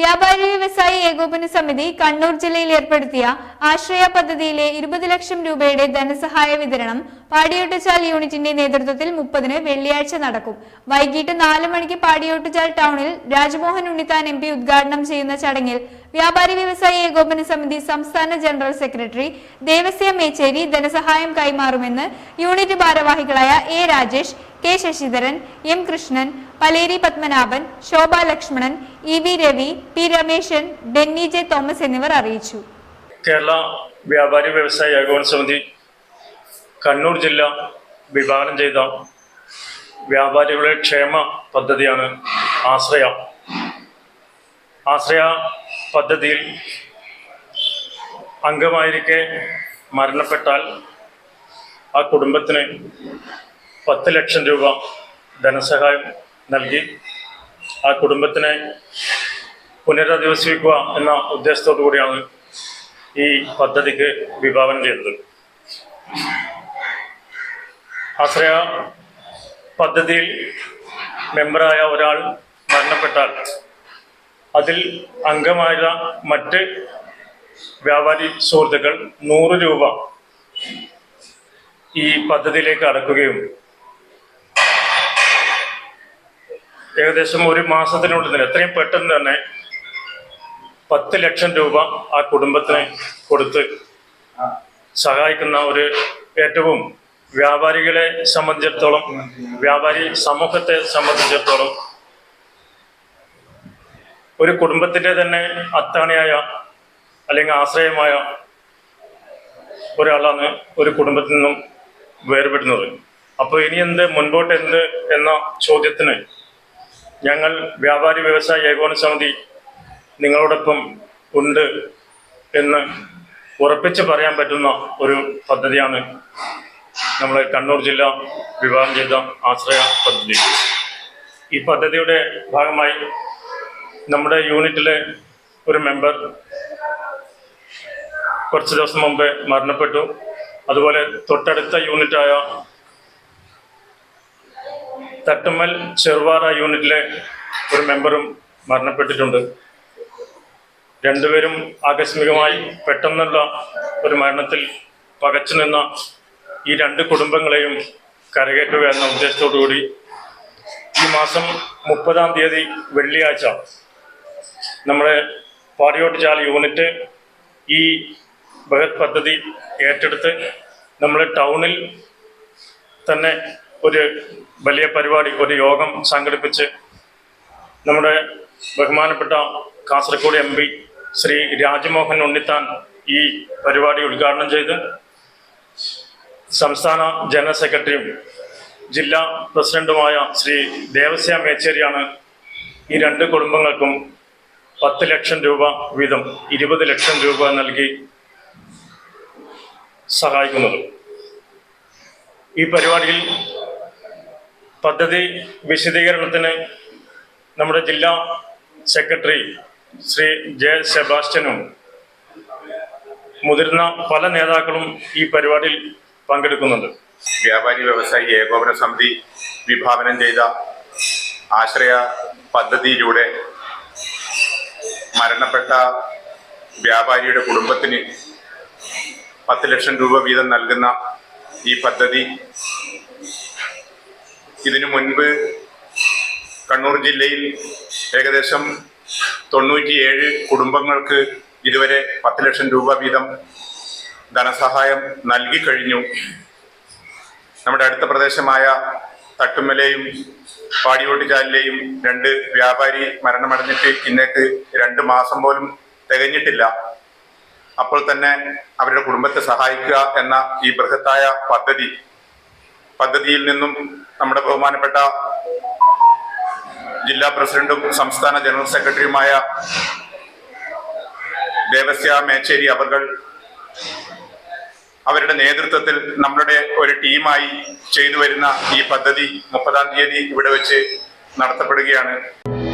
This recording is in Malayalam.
വ്യാപാരി വ്യവസായി ഏകോപന സമിതി കണ്ണൂർ ജില്ലയിൽ ഏർപ്പെടുത്തിയ ആശ്രയ പദ്ധതിയിലെ ഇരുപത് ലക്ഷം രൂപയുടെ ധനസഹായ വിതരണം പാടിയോട്ടുചാൽ യൂണിറ്റിന്റെ നേതൃത്വത്തിൽ മുപ്പതിന് വെള്ളിയാഴ്ച നടക്കും. വൈകിട്ട് നാല് മണിക്ക് പാടിയോട്ടുചാൽ ടൗണിൽ രാജ്മോഹൻ ഉണ്ണിത്താൻ എം ഉദ്ഘാടനം ചെയ്യുന്ന ചടങ്ങിൽ വ്യാപാരി വ്യവസായി ഏകോപന സമിതി സംസ്ഥാന ജനറൽ സെക്രട്ടറി ദേവസ്യ മേച്ചേരി ധനസഹായം കൈമാറുമെന്ന് യൂണിറ്റ് ഭാരവാഹികളായ A Rajesh K Sasidharan M Krishnan Paleri Padmanabhan Shobha Lakshmanan E V Ravi P Rameshan Denny J Thomas എന്നിവർ അറിയിച്ചു. കേരള വ്യാപാരി വ്യവസായ ഏകോപന സമിതി കണ്ണൂർ ജില്ല വിഭാവനം ചെയ്ത വ്യാപാരികളുടെ ക്ഷേമ പദ്ധതിയാണ് ആശ്രയ. ആശ്രയ പദ്ധതിയിൽ അംഗമായിരിക്കെ മരണപ്പെട്ടാൽ ആ കുടുംബത്തിന് പത്ത് ലക്ഷം രൂപ ധനസഹായം നൽകി ആ കുടുംബത്തിനെ പുനരധിവസിപ്പിക്കുക എന്ന ഉദ്ദേശത്തോടു കൂടിയാണ് ഈ പദ്ധതിക്ക് വിഭാവനം ചെയ്തത്. ആശ്രയ പദ്ധതിയിൽ മെമ്പറായ ഒരാൾ മരണപ്പെട്ടാൽ അതിൽ അംഗമായ മറ്റ് വ്യാപാരി സുഹൃത്തുക്കൾ നൂറ് രൂപ ഈ പദ്ധതിയിലേക്ക് അടക്കുകയും ഏകദേശം ഒരു മാസത്തിനുള്ളിൽ തന്നെ എത്രയും പെട്ടെന്ന് തന്നെ പത്ത് ലക്ഷം രൂപ ആ കുടുംബത്തിന് കൊടുത്ത് സഹായിക്കുന്ന ഒരു ഏറ്റവും വ്യാപാരികളെ സംബന്ധിച്ചിടത്തോളം വ്യാപാരി സമൂഹത്തെ സംബന്ധിച്ചിടത്തോളം ഒരു കുടുംബത്തിന്റെ തന്നെ അത്താണിയായ അല്ലെങ്കിൽ ആശ്രയമായ ഒരാളാണ് ഒരു കുടുംബത്തിൽ നിന്നും വേർപെടുന്നത്. അപ്പോൾ ഇനി എന്ത് മുൻപോട്ട് എന്ത് എന്ന ചോദ്യത്തിന് ഞങ്ങൾ വ്യാപാരി വ്യവസായ ഏകോപന സമിതി നിങ്ങളോടൊപ്പം ഉണ്ട് എന്ന് ഉറപ്പിച്ച് പറയാൻ പറ്റുന്ന ഒരു പദ്ധതിയാണ് നമ്മൾ കണ്ണൂർ ജില്ല വിവാഹം ചെയ്ത ആശ്രയ പദ്ധതി. ഈ പദ്ധതിയുടെ ഭാഗമായി നമ്മുടെ യൂണിറ്റിലെ ഒരു മെമ്പർ കുറച്ച് ദിവസം മുമ്പ് മരണപ്പെട്ടു. അതുപോലെ തൊട്ടടുത്ത യൂണിറ്റായ തട്ടുമ്മൽ ചെറുവാറ യൂണിറ്റിലെ ഒരു മെമ്പറും മരണപ്പെട്ടിട്ടുണ്ട്. രണ്ടുപേരും ആകസ്മികമായി പെട്ടെന്നുള്ള ഒരു മരണത്തിൽ പകച്ചു നിന്ന ഈ രണ്ട് കുടുംബങ്ങളെയും കരകയറ്റുക എന്ന ഉദ്ദേശത്തോടുകൂടി ഈ മാസം മുപ്പതാം തീയതി വെള്ളിയാഴ്ച നമ്മുടെ പാടിയോട്ടുചാൽ യൂണിറ്റ് ഈ ബൃഹത് പദ്ധതി ഏറ്റെടുത്ത് നമ്മുടെ ടൗണിൽ തന്നെ ഒരു വലിയ പരിപാടി ഒരു യോഗം സംഘടിപ്പിച്ച് നമ്മുടെ ബഹുമാനപ്പെട്ട കാസർഗോഡ് എം പി ശ്രീ രാജ്മോഹൻ ഉണ്ണിത്താൻ ഈ പരിപാടി ഉദ്ഘാടനം ചെയ്ത് സംസ്ഥാന ജനറൽ സെക്രട്ടറിയും ജില്ലാ പ്രസിഡന്റുമായ ശ്രീ ദേവസ്യ മേച്ചേരിയാണ് ഈ രണ്ട് കുടുംബങ്ങൾക്കും പത്ത് ലക്ഷം രൂപ വീതം ഇരുപത് ലക്ഷം രൂപ നൽകി സഹായിക്കുന്നത്. ഈ പരിപാടിയിൽ പദ്ധതി വിശദീകരണത്തിന് നമ്മുടെ ജില്ലാ സെക്രട്ടറി ശ്രീ ജെ സെബാസ്റ്റ്യനും മുതിർന്ന പല നേതാക്കളും ഈ പരിപാടിയിൽ പങ്കെടുക്കുന്നുണ്ട്. വ്യാപാരി വ്യവസായി ഏകോപന സമിതി വിഭാവനം ചെയ്ത ആശ്രയ പദ്ധതിയിലൂടെ മരണപ്പെട്ട വ്യാപാരിയുടെ കുടുംബത്തിന് പത്ത് ലക്ഷം രൂപ വീതം നൽകുന്ന ഈ പദ്ധതി ഇതിനു മുൻപ് കണ്ണൂർ ജില്ലയിൽ ഏകദേശം തൊണ്ണൂറ്റിയേഴ് കുടുംബങ്ങൾക്ക് ഇതുവരെ പത്ത് ലക്ഷം രൂപ വീതം ധനസഹായം നൽകി കഴിഞ്ഞു. നമ്മുടെ അടുത്ത പ്രദേശമായ തട്ടുമലയും പാടിയോട്ടുചാലിലെയും രണ്ട് വ്യാപാരി മരണമടഞ്ഞിട്ട് ഇന്നേക്ക് രണ്ട് മാസം പോലും തികഞ്ഞിട്ടില്ല. അപ്പോൾ തന്നെ അവരുടെ കുടുംബത്തെ സഹായിക്കുക എന്ന ഈ ബൃഹത്തായ പദ്ധതി പദ്ധതിയിൽ നിന്നും നമ്മുടെ ബഹുമാനപ്പെട്ട ജില്ലാ പ്രസിഡന്റും സംസ്ഥാന ജനറൽ സെക്രട്ടറിയുമായ ദേവസ്യ മേച്ചേരി അവർകൾ അവരുടെ നേതൃത്വത്തിൽ നമ്മളുടെ ഒരു ടീമായി ചെയ്തു വരുന്ന ഈ പദ്ധതി മുപ്പതാം തീയതി ഇവിടെ വെച്ച് നടത്തപ്പെടുകയാണ്.